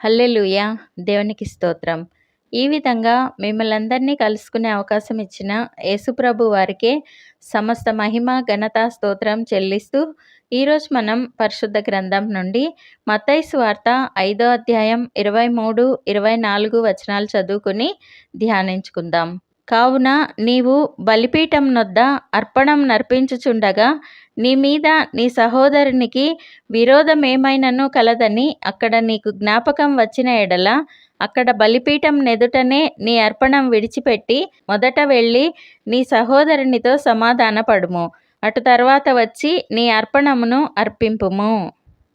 Hallelujah. దేవునికి స్తోత్రం. ఈ విధంగా మిమ్మల్ని అందరినీ కలుసుకునే అవకాశం ఇచ్చిన యేసుప్రభు వారికే సమస్త మహిమ ఘనత స్తోత్రం చెల్లిస్తూ ఈరోజు మనం పరిశుద్ధ గ్రంథం నుండి మతైసు వార్త ఐదో అధ్యాయం ఇరవై మూడు ఇరవై నాలుగు వచనాలు చదువుకుని ధ్యానించుకుందాం. కావున నీవు బలిపీఠం నొద్ద అర్పణం నర్పించుచుండగా నీ మీద నీ సహోదరునికి విరోధమేమైనను కలదని అక్కడ నీకు జ్ఞాపకం వచ్చిన ఎడల అక్కడ బలిపీఠం నెదుటనే నీ అర్పణం విడిచిపెట్టి మొదట వెళ్ళి నీ సహోదరునితో సమాధానపడుము. అటు తర్వాత వచ్చి నీ అర్పణమును అర్పింపుము.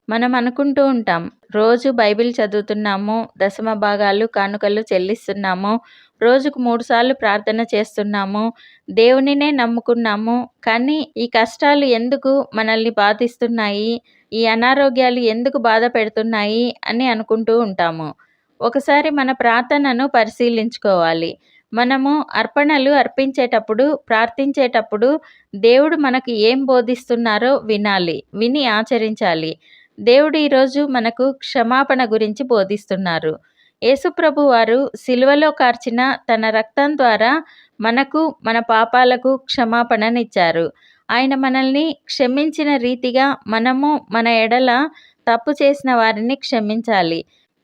మనం అనుకుంటూ ఉంటాం రోజు బైబిల్ చదువుతున్నాము దశమ భాగాలు కానుకలు చెల్లిస్తున్నాము రోజుకు మూడు సార్లు ప్రార్థన చేస్తున్నాము దేవునినే నమ్ముకున్నాము కానీ ఈ కష్టాలు ఎందుకు మనల్ని బాధిస్తున్నాయి ఈ అనారోగ్యాలు ఎందుకు బాధ పెడుతున్నాయి అని అనుకుంటూ ఉంటాము. ఒకసారి మన ప్రార్థనను పరిశీలించుకోవాలి. మనము అర్పణలు అర్పించేటప్పుడు ప్రార్థించేటప్పుడు దేవుడు మనకు ఏం బోధిస్తున్నారో వినాలి విని ఆచరించాలి. దేవుడు ఈరోజు మనకు క్షమాపణ గురించి బోధిస్తున్నారు. యేసుప్రభు వారు సిలువలో కార్చిన తన రక్తం ద్వారా మనకు మన పాపాలకు క్షమాపణనిచ్చారు. ఆయన మనల్ని క్షమించిన రీతిగా మనము మన ఎడల తప్పు చేసిన వారిని క్షమించాలి.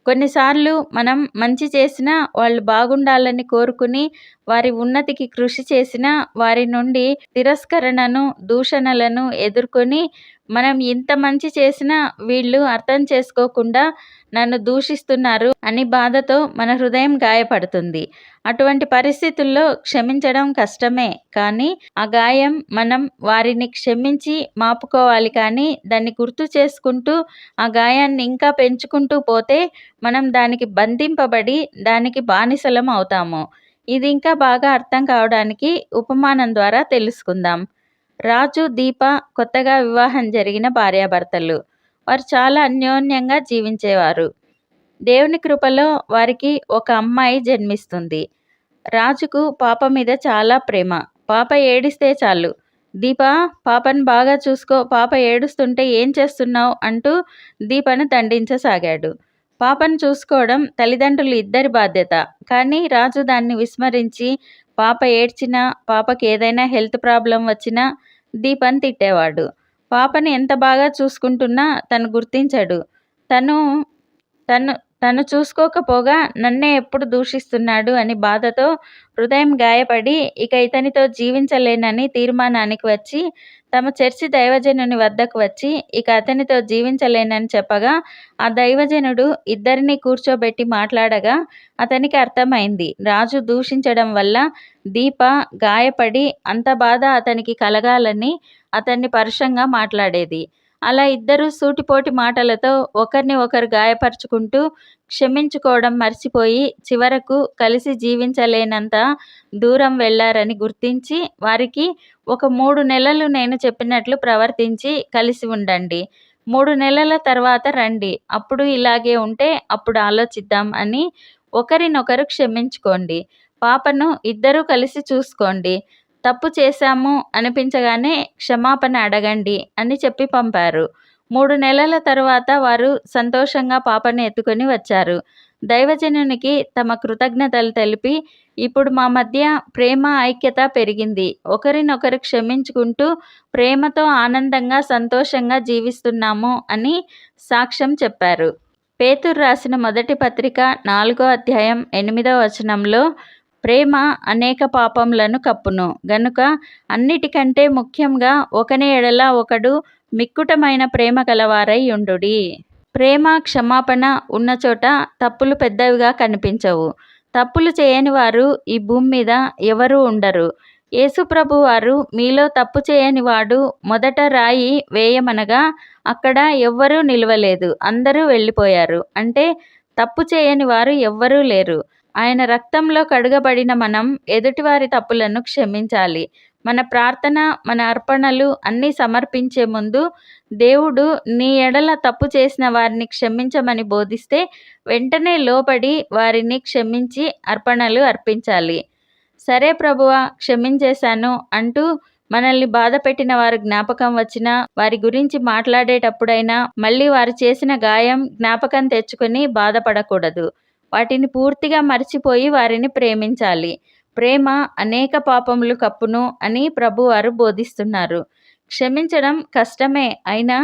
కొన్నిసార్లు మనం మంచి చేసినా వాళ్ళు బాగుండాలని కోరుకుని వారి ఉన్నతికి కృషి చేసిన వారి నుండి తిరస్కరణను దూషణలను ఎదుర్కొని మనం ఇంత మంచి చేసినా వీళ్ళు అర్థం చేసుకోకుండా నన్ను దూషిస్తున్నారు అని బాధతో మన హృదయం గాయపడుతుంది. అటువంటి పరిస్థితుల్లో క్షమించడం కష్టమే కానీ ఆ గాయం మనం వారిని క్షమించి మాపుకోవాలి కానీ దాన్ని గుర్తు చేసుకుంటూ ఆ గాయాన్ని ఇంకా పెంచుకుంటూ పోతే మనం దానికి బంధింపబడి దానికి బానిసలం అవుతాము. ఇది ఇంకా బాగా అర్థం కావడానికి ఉపమానం ద్వారా తెలుసుకుందాం. రాజు దీప కొత్తగా వివాహం జరిగిన భార్యాభర్తలు. వారు చాలా అన్యోన్యంగా జీవించేవారు. దేవుని కృపలో వారికి ఒక అమ్మాయి జన్మిస్తుంది. రాజుకు పాప మీద చాలా ప్రేమ. పాప ఏడిస్తే చాలు. దీప పాపను బాగా చూసుకో పాప ఏడుస్తుంటే ఏం చేస్తున్నావు అంటూ దీపను దండించసాగాడు. పాపను చూసుకోవడం తల్లిదండ్రులు ఇద్దరి బాధ్యత. కానీ రాజు దాన్ని విస్మరించి పాప ఏడ్చినా పాపకి ఏదైనా హెల్త్ ప్రాబ్లం వచ్చినా దీపని తిట్టేవాడు. పాపని ఎంత బాగా చూసుకుంటున్నా తను గుర్తించాడు. తను తను తను చూసుకోకపోగా నన్నే ఎప్పుడు దూషిస్తున్నాడు అని బాధతో హృదయం గాయపడి ఇక ఇతనితో జీవించలేనని తీర్మానానికి వచ్చి తమ చర్చి దైవజనుని వద్దకు వచ్చి ఇక అతనితో జీవించలేనని చెప్పగా ఆ దైవజనుడు ఇద్దరిని కూర్చోబెట్టి మాట్లాడగా అతనికి అర్థమైంది. రాజు దూషించడం వల్ల దీప గాయపడి అంత బాధ అతనికి కలగాలని అతన్ని పరుషంగా మాట్లాడేది. అలా ఇద్దరు సూటిపోటి మాటలతో ఒకరిని ఒకరు గాయపరుచుకుంటూ క్షమించుకోవడం మర్చిపోయి చివరకు కలిసి జీవించలేనంత దూరం వెళ్ళారని గుర్తించి వారికి ఒక మూడు నెలలు నేను చెప్పినట్లు ప్రవర్తించి కలిసి ఉండండి. మూడు నెలల తర్వాత రండి. అప్పుడు ఇలాగే ఉంటే అప్పుడు ఆలోచిద్దాం అని ఒకరినొకరు క్షమించుకోండి. పాపను ఇద్దరూ కలిసి చూసుకోండి. తప్పు చేశాము అనిపించగానే క్షమాపణ అడగండి అని చెప్పి పంపారు. మూడు నెలల తర్వాత వారు సంతోషంగా పాపను ఎత్తుకొని వచ్చారు. దైవజనునికి తమ కృతజ్ఞతలు తెలిపి ఇప్పుడు మా మధ్య ప్రేమ ఐక్యత పెరిగింది. ఒకరినొకరు క్షమించుకుంటూ ప్రేమతో ఆనందంగా సంతోషంగా జీవిస్తున్నాము అని సాక్ష్యం చెప్పారు. పేతురు రాసిన మొదటి పత్రిక నాలుగో అధ్యాయం ఎనిమిదో వచనంలో ప్రేమ అనేక పాపములను కప్పును. గనుక అన్నిటికంటే ముఖ్యంగా ఒకని ఎడల ఒకడు మిక్కుటమైన ప్రేమ కలవారై ఉండుడి. ప్రేమ క్షమాపణ ఉన్న చోట తప్పులు పెద్దవిగా కనిపించవు. తప్పులు చేయని వారు ఈ భూమి మీద ఎవరూ ఉండరు. యేసుప్రభు వారు మీలో తప్పు చేయని వాడు మొదట రాయి వేయమనగా అక్కడ ఎవ్వరూ నిలవలేదు. అందరూ వెళ్ళిపోయారు. అంటే తప్పు చేయని వారు ఎవ్వరూ లేరు. ఆయన రక్తంలో కడుగబడిన మనం ఎదుటివారి తప్పులను క్షమించాలి. మన ప్రార్థన మన అర్పణలు అన్నీ సమర్పించే ముందు దేవుడు నీ ఎడల తప్పు చేసిన వారిని క్షమించమని బోధిస్తే వెంటనే లోబడి వారిని క్షమించి అర్పణలు అర్పించాలి. సరే ప్రభువా క్షమించేశాను అంటూ మనల్ని బాధ పెట్టిన వారు జ్ఞాపకం వచ్చినా వారి గురించి మాట్లాడేటప్పుడైనా మళ్ళీ వారు చేసిన గాయం జ్ఞాపకం తెచ్చుకొని బాధపడకూడదు. వాటిని పూర్తిగా మర్చిపోయి వారిని ప్రేమించాలి. ప్రేమ అనేక పాపములు కప్పును అని ప్రభువారు బోధిస్తున్నారు. క్షమించడం కష్టమే అయినా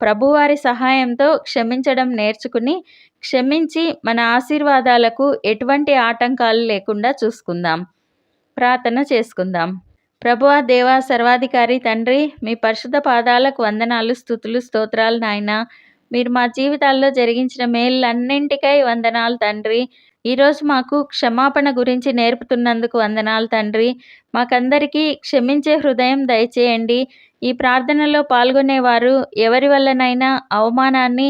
ప్రభువారి సహాయంతో క్షమించడం నేర్చుకుని క్షమించి మన ఆశీర్వాదాలకు ఎటువంటి ఆటంకాలు లేకుండా చూసుకుందాం. ప్రార్థన చేసుకుందాం. ప్రభువా దేవా సర్వాధికారి తండ్రి మీ పరిశుద్ధ పాదాలకు వందనాలు స్థుతులు స్తోత్రాలు నాయనా. మీరు మా జీవితాల్లో జరిగించిన మేళ్ళన్నింటికై వందనాలు తండ్రి. ఈరోజు మాకు క్షమాపణ గురించి నేర్పుతున్నందుకు వందనాలు తండ్రి. మాకందరికీ క్షమించే హృదయం దయచేయండి. ఈ ప్రార్థనలో పాల్గొనేవారు ఎవరి వల్లనైనా అవమానాన్ని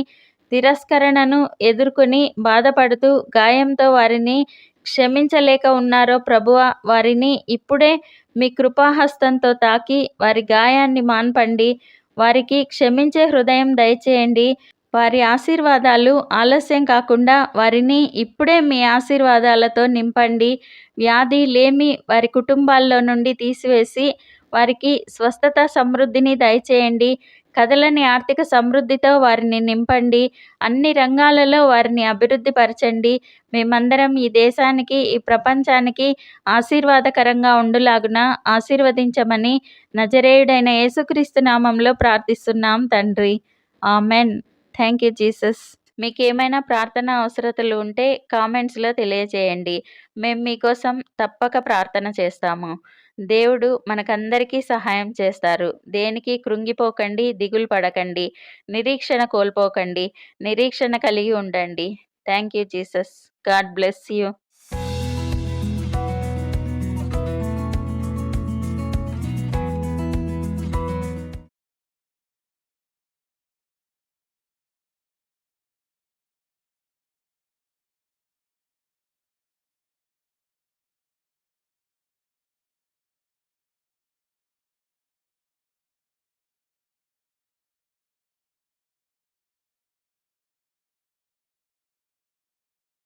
తిరస్కరణను ఎదుర్కొని బాధపడుతూ గాయంతో వారిని క్షమించలేక ఉన్నారో ప్రభువ వారిని ఇప్పుడే మీ కృపాహస్తంతో తాకి వారి గాయాన్ని మాన్పండి. వారికి క్షమించే హృదయం దయచేయండి. వారి ఆశీర్వాదాలు ఆలస్యం కాకుండా వారిని ఇప్పుడే మీ ఆశీర్వాదాలతో నింపండి. వ్యాధి లేమి వారి కుటుంబాల్లో నుండి తీసివేసి వారికి స్వస్థత సమృద్ధిని దయచేయండి. కదలని ఆర్థిక సమృద్ధితో వారిని నింపండి అన్ని రంగాలలో వారిని అభివృద్ధి పరచండి మేమందరం ఈ దేశానికి ఈ ప్రపంచానికి ఆశీర్వాదకరంగా ఉండులాగున ఆశీర్వదించమని నజరేయుడైన యేసుక్రీస్తు నామంలో ప్రార్థిస్తున్నాం తండ్రి. ఆమెన్. Thank you Jesus. మీకు ఏమైనా ప్రార్థన అవసరతలు ఉంటే కామెంట్స్లో తెలియజేయండి. మేము మీకోసం తప్పక ప్రార్థన చేస్తాము. దేవుడు మనకందరికీ సహాయం చేస్తారు. దేనికి కృంగిపోకండి దిగులు పడకండి నిరీక్షణ కోల్పోకండి నిరీక్షణ కలిగి ఉండండి. Thank you Jesus. God bless you.